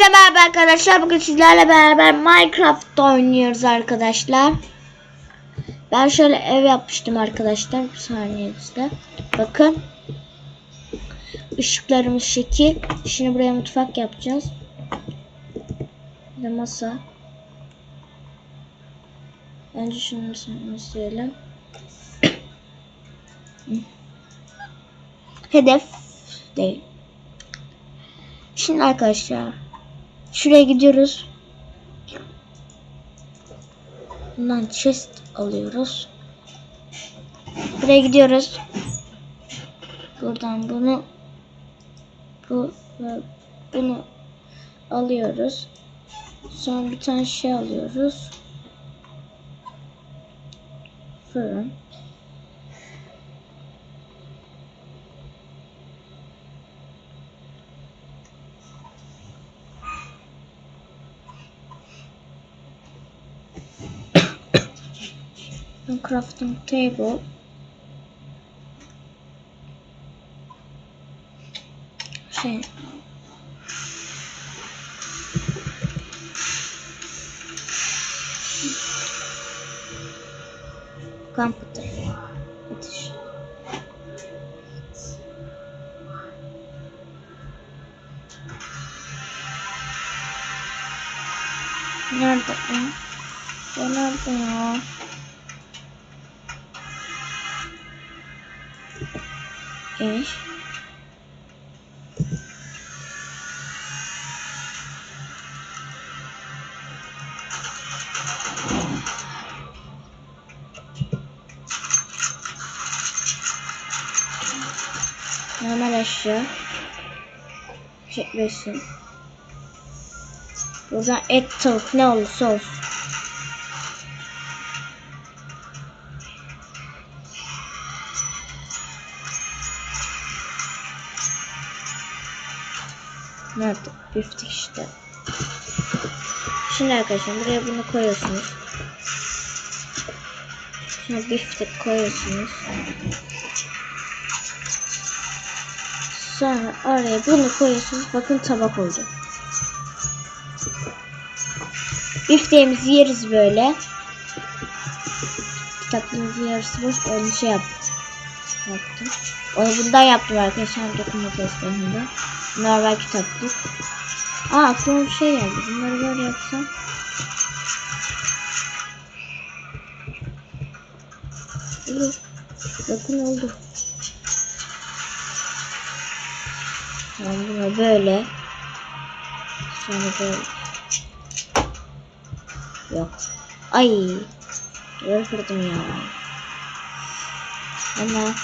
Hepinize merhaba arkadaşlar. Bugün sizlerle beraber Minecraft oynuyoruz arkadaşlar. Ben şöyle ev yapmıştım arkadaşlar. Bir saniye size. Bakın. Işıklarımız şekil. Şimdi buraya mutfak yapacağız. Bir masa. Önce şunu söyleyelim. Hedef değil. Şimdi arkadaşlar şuraya gidiyoruz. Bundan chest alıyoruz. Buraya gidiyoruz. Buradan bunu bu ve bunu alıyoruz. Sonra bir tane şey alıyoruz. Fırın. Crafting table. Şey computer. Ateş Nerede o? Eş. Normal eşya. Çekmesin. Buradan et tavuk ne olursa olsun. Şimdi arkadaşlar buraya bunu koyuyorsunuz. Şimdi biftek koyuyorsunuz. Sonra oraya bunu koyuyorsunuz. Bakın tabak olacak. Bifteğimizi yeriz böyle. Kitaplığımızın yarısı boş. Onu şey yaptım. Yaptım. Onu bundan yaptım arkadaşlar. Dokunma testlerinde. Normal kitaplık. Aa aklıma bir şey geldi. Bunları böyle yapsam. Olur. Bakın oldu. Tamam bunu böyle. Sonra böyle. Yok. Ay. Böyle kırdım ya. Ama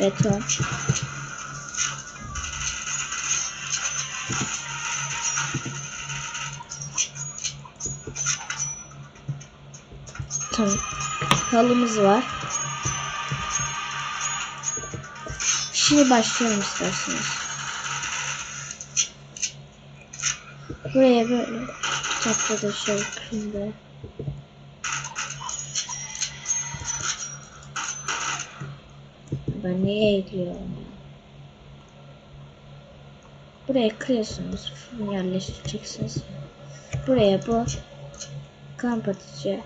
beton. Halımız var. Şimdi başlayalım isterseniz. Buraya böyle tatlı da şeklinde. Ben niye eğiliyorum ya? Buraya kırıyorsunuz. Yerleştireceksiniz. Buraya bu kamp atıcı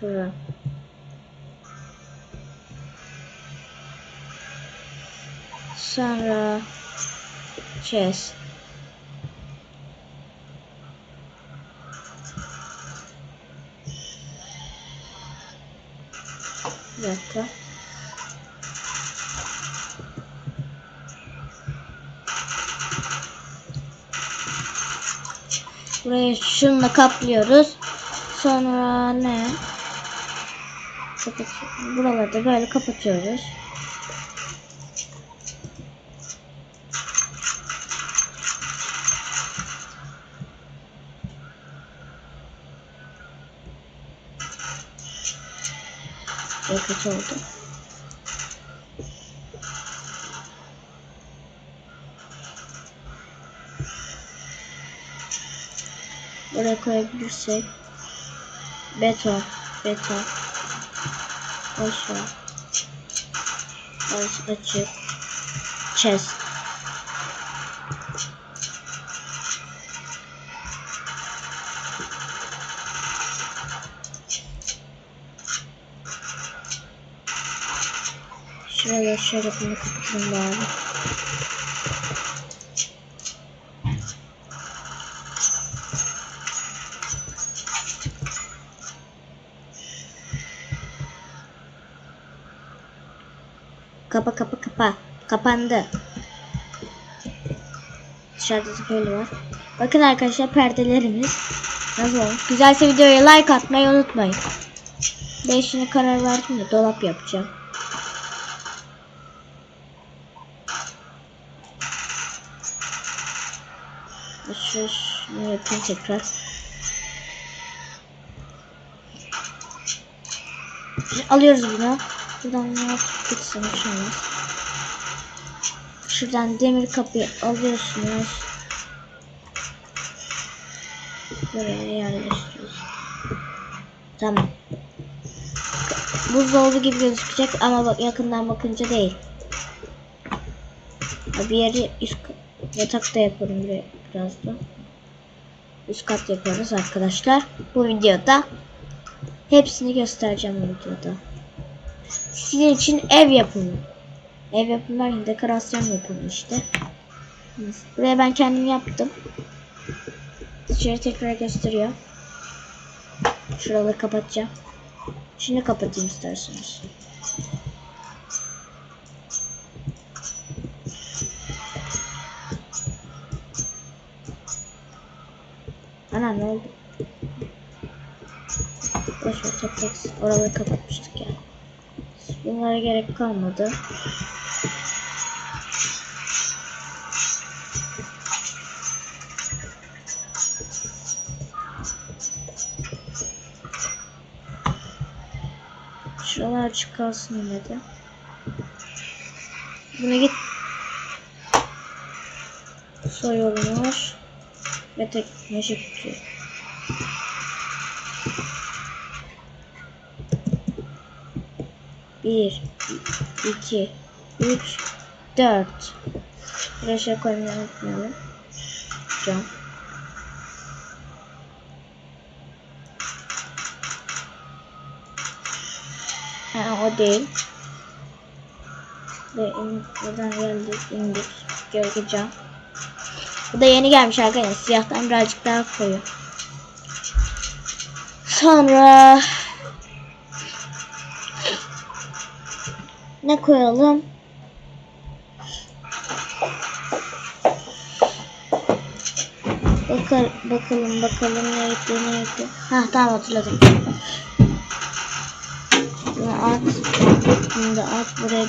fırın sonra chest. Bir dakika. Burayı şununla kaplıyoruz sonra ne Kapat buralarda böyle kapatıyoruz Çok kötü oldu. Buraya koyabilirsek. Beto. Beto. Boş ver. Boş açık. Chest. Şuraya şöyle bunu kapatalım bari. Kapa kapa kapa. Kapandı. Dışarıda da böyle var. Bakın arkadaşlar perdelerimiz nasıl olmuş. Güzelse videoya like atmayı unutmayın. Ben karar verdim de dolap yapacağım. Şu şunu yapayım tekrar. Alıyoruz bunu. Buradan ne şunu. Şuradan demir kapıyı alıyorsunuz. Buraya yerleştiriyoruz. Tamam. Buzdolabı gibi gözükecek ama bak yakından bakınca değil. Bir yeri üst yatak da yaparım biraz da. Üst kat yaparız arkadaşlar. Bu videoda hepsini göstereceğim bu videoda. Sizin için ev yapımı. Ev yapımı dekorasyon yapımı işte. Buraya ben kendim yaptım. Dışarı tekrar gösteriyor. Şuraları kapatacağım. Şimdi kapatayım isterseniz. Ana ne oldu? Boş ver tek tek oraları kapatmıştık ya. Bunlara gerek kalmadı. Şuralar açık kalsın yine. Buna git. Soyulmuş ve tek meşe tutuyor. 1 2 3 4 Buraya koymayı unutmayalım. Cam. Ha, o değil. Ve in, buradan geldik indik. Gölge cam. Bu da yeni gelmiş arkadaşlar. Siyahtan birazcık daha koyu. Sonra ne koyalım? Bakar, bakalım bakalım neydi neydi. Ha tamam hatırladım. Bunu at. Bunu at buraya,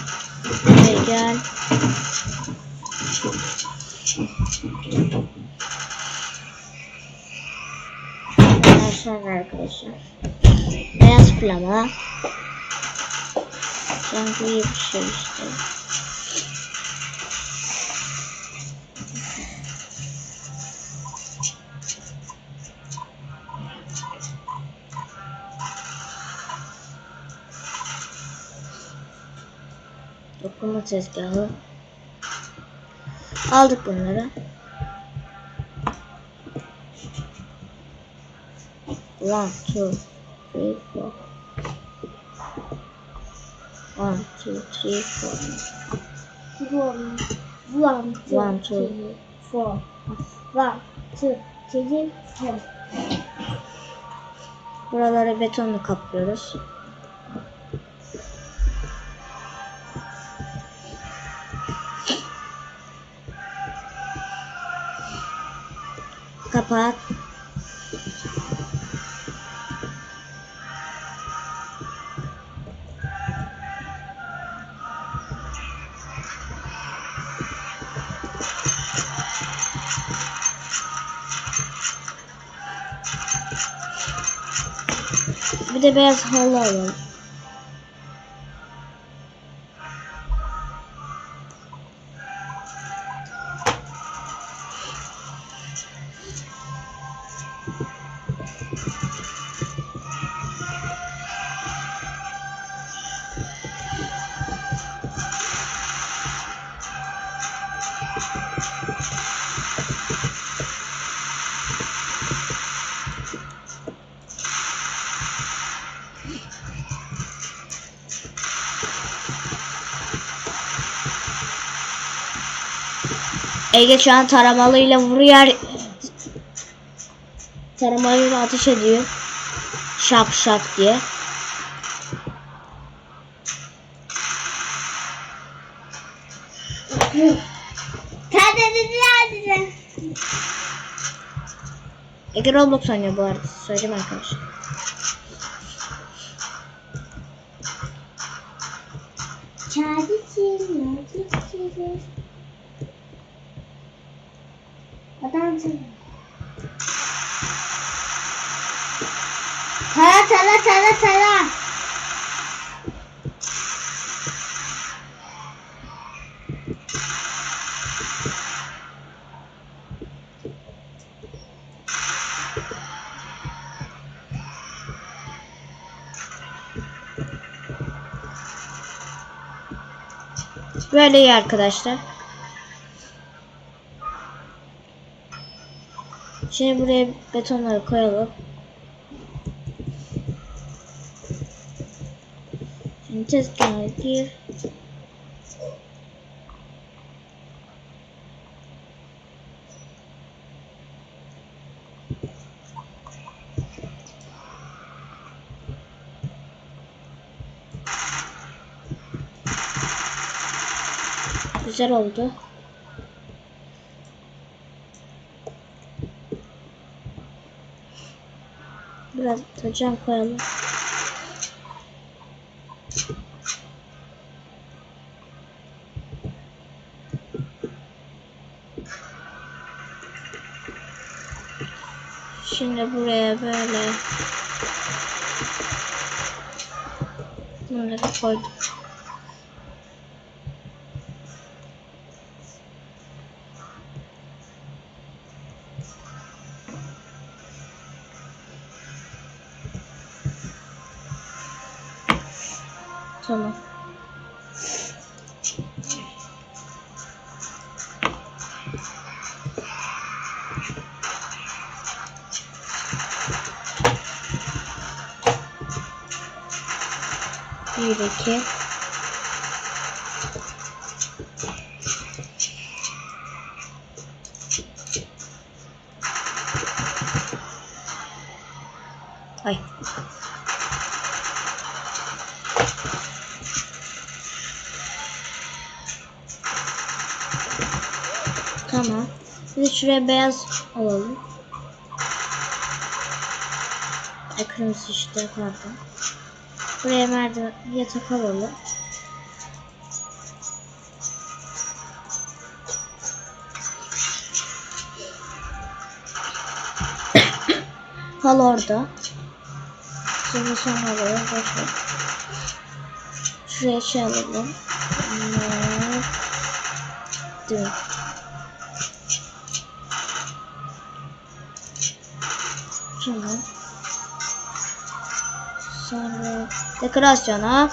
buraya gel. Sonra arkadaşlar. Beyaz plama. Sanki iyi bir şey işte. Dokuma tezgahı. Aldık bunları. One, two, three, four. One, two, three, four. One, one, two, One, two. three, four. One, two, three, four. Buraları betonla kaplıyoruz. Kapat. Bir de beyaz halı Ege şu an taramalıyla vuruyor. Taramalıyla ateş ediyor. Şak şak diye. Ege Roblox oynuyor bu arada. Söyleyeyim arkadaşlar. Çağrıcı, çağrıcı. Adam sana. Tara tara tara tara. Böyle iyi arkadaşlar. Şimdi buraya betonları koyalım. Şimdi tezgaha gir. Güzel oldu. Da cam koyalım. Şimdi buraya böyle bunları koyduk. Bir iki. Ay. Tamam. De şuraya beyaz alalım. Ay kırmızı işte pardon. Buraya merdiven yatak alalım. Hal orada. Şimdi son halıya boşver. Şuraya şey alalım. Dur. Tamam. Dekorasyona.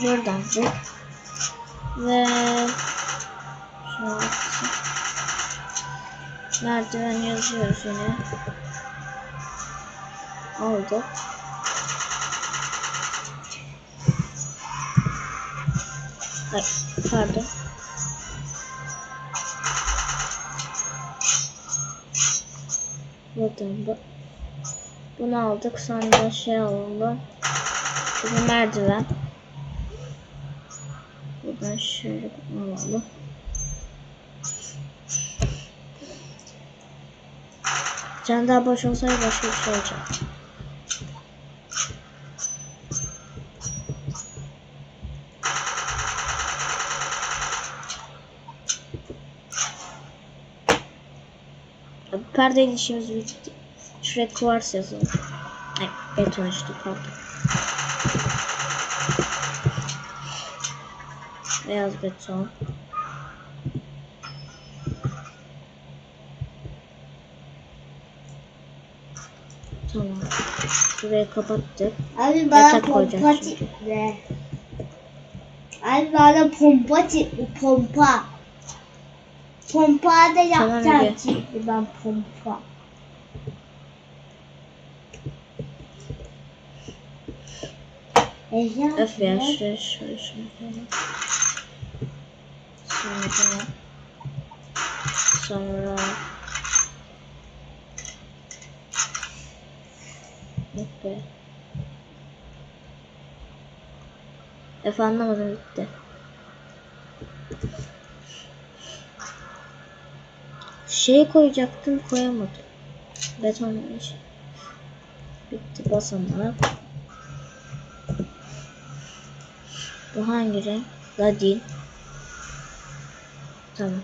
Buradan bu ve şu altı. merdiven yazıyoruz yine. Aldık Ay, pardon. Buradan bu. Bunu aldık. Sonra şey alalım. Bu merdiven. Buradan şöyle alalım. Can daha boş olsaydı başka bir şey olacak. Abi Perdeyle işimiz bitti. Şuraya kuvars yazalım. Ay beton işte pardon. Beyaz beton. Tamam. Şurayı kapattık. Abi bana Yatak pompa çıktı. Abi bana pompa çıktı pompa. Pompa da yapacağım tamam, şimdi ben pompa. E, Öf ya şöyle şöyle şöyle. Sonra sonra Yok be. Anlamadım gitti. Şey koyacaktım koyamadım. Beton iş. Bitti basamak. Bu hangi renk? Ladin. Tamam.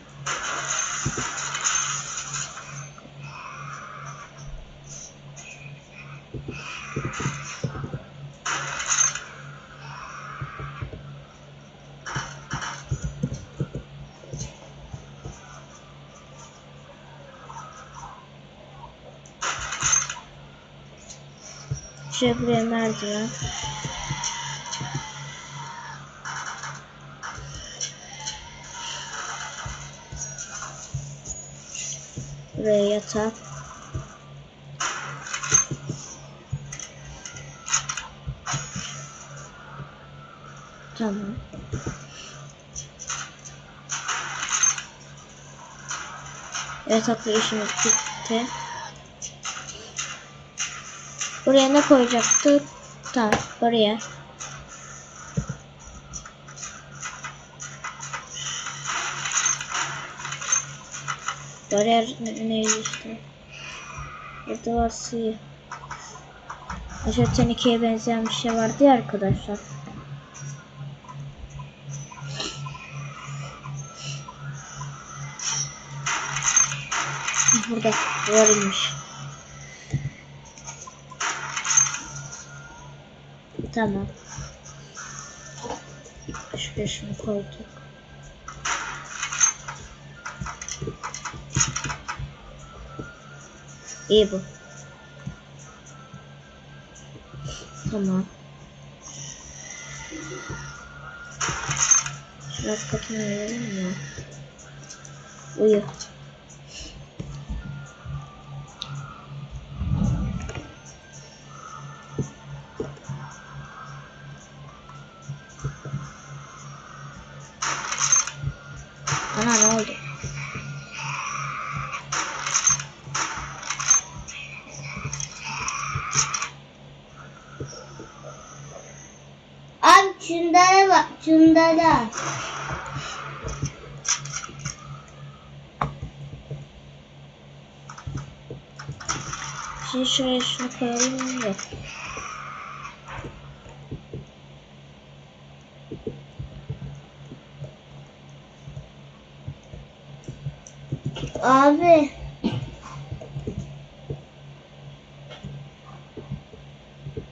Şuraya buraya merdiven. Buraya yatak. Tamam. Yatakla işimiz bitti. Buraya ne koyacaktık? Tamam, buraya. Bariyer ne- neydi işte? Burada var sıyı. Aşağı tenekeye benzeyen bir şey vardı ya arkadaşlar. Burada varmış. Tamam. Şuraya şunu koyduk. İyi bu. Tamam. Biraz katını verelim ya. Uyu. Ana ne oldu? Abi şunlara bak şunlara. Şimdi şuraya şunu koyalım da.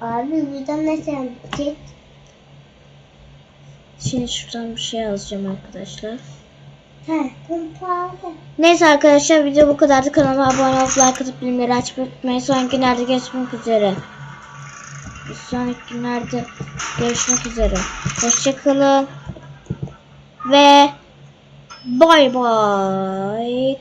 Abi buradan nasıl gidecek? Şimdi şuradan bir şey yazacağım arkadaşlar. He, kumpalı. Neyse arkadaşlar video bu kadardı. Kanalıma abone olup like atıp bildirimleri açmayı unutmayın. Sonraki günlerde görüşmek üzere. Sonraki günlerde görüşmek üzere. Hoşçakalın. Ve bay bay.